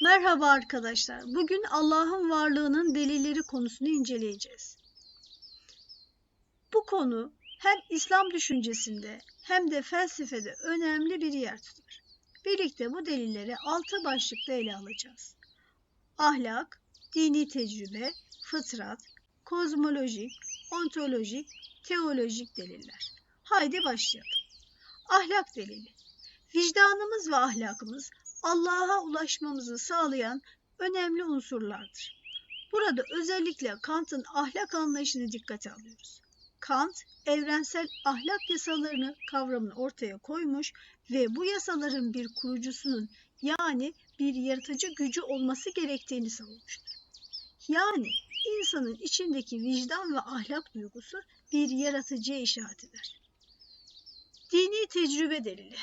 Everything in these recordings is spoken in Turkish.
Merhaba arkadaşlar. Bugün Allah'ın varlığının delilleri konusunu inceleyeceğiz. Bu konu hem İslam düşüncesinde hem de felsefede önemli bir yer tutar. Birlikte bu delilleri altı başlıkta ele alacağız. Ahlak, dini tecrübe, fıtrat, kozmolojik, ontolojik, teolojik deliller. Haydi başlayalım. Ahlak delili. Vicdanımız ve ahlakımız Allah'a ulaşmamızı sağlayan önemli unsurlardır. Burada özellikle Kant'ın ahlak anlayışını dikkate alıyoruz. Kant, evrensel ahlak yasalarını kavramını ortaya koymuş ve bu yasaların bir kurucusunun yani bir yaratıcı gücü olması gerektiğini savunmuştur. Yani insanın içindeki vicdan ve ahlak duygusu bir yaratıcıya işaret eder. Dini tecrübe delili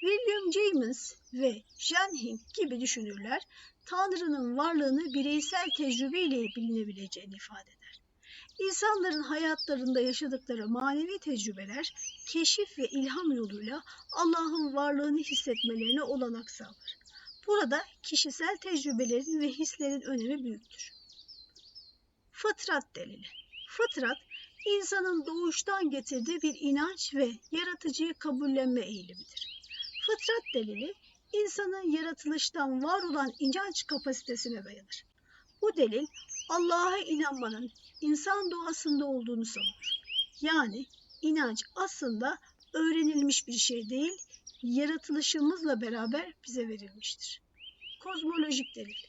William James ve Jean Hink gibi düşünürler Tanrı'nın varlığını bireysel tecrübeyle bilinebileceğini ifade eder. İnsanların hayatlarında yaşadıkları manevi tecrübeler keşif ve ilham yoluyla Allah'ın varlığını hissetmelerine olanak sağlar. Burada kişisel tecrübelerin ve hislerin önemi büyüktür. Fıtrat delili. Fıtrat, insanın doğuştan getirdiği bir inanç ve yaratıcıyı kabullenme eğilimidir. Fıtrat delili insanın yaratılıştan var olan inanç kapasitesine dayanır. Bu delil Allah'a inanmanın insan doğasında olduğunu savunur. Yani inanç aslında öğrenilmiş bir şey değil, yaratılışımızla beraber bize verilmiştir. Kozmolojik delil.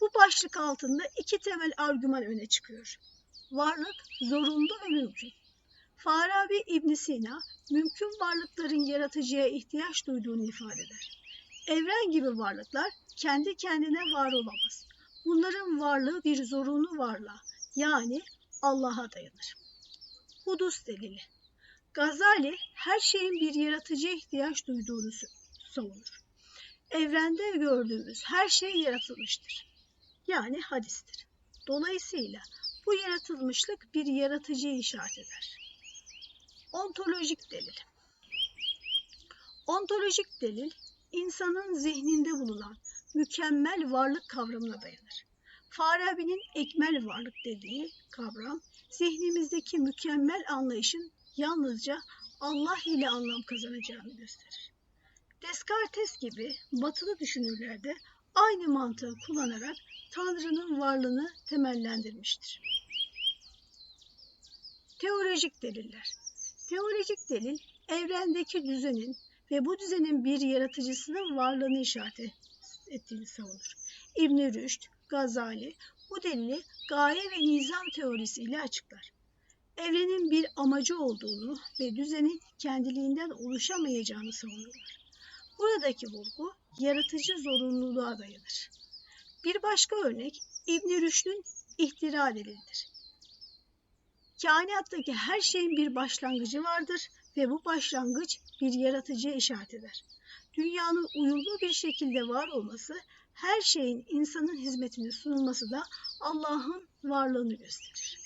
Bu başlık altında iki temel argüman öne çıkıyor. Varlık zorunlu ve mümkün. Farabi İbn Sina mümkün varlıkların yaratıcıya ihtiyaç duyduğunu ifade eder. Evren gibi varlıklar kendi kendine var olamaz. Bunların varlığı bir zorunlu varlığa yani Allah'a dayanır. Hudus delili. Gazali her şeyin bir yaratıcıya ihtiyaç duyduğunu savunur. Evrende gördüğümüz her şey yaratılmıştır. Yani hadistir. Dolayısıyla bu yaratılmışlık bir yaratıcıya işaret eder. Ontolojik delil. Ontolojik delil insanın zihninde bulunan mükemmel varlık kavramına dayanır. Farabi'nin ekmel varlık dediği kavram zihnimizdeki mükemmel anlayışın yalnızca Allah ile anlam kazanacağını gösterir. Descartes gibi batılı düşünürler de aynı mantığı kullanarak Tanrı'nın varlığını temellendirmiştir. Teolojik deliller Teolojik delil, evrendeki düzenin ve bu düzenin bir yaratıcısının varlığını işaret ettiğini savunur. İbn Rüşd, Gazali bu delili gaye ve nizam teorisiyle açıklar. Evrenin bir amacı olduğunu ve düzenin kendiliğinden oluşamayacağını savunurlar. Buradaki vurgu yaratıcı zorunluluğa dayanır. Bir başka örnek İbn Rüşd'ün ihtira delilidir. Kainattaki her şeyin bir başlangıcı vardır ve bu başlangıç bir yaratıcıya işaret eder. Dünyanın uyumlu bir şekilde var olması, her şeyin insanın hizmetine sunulması da Allah'ın varlığını gösterir.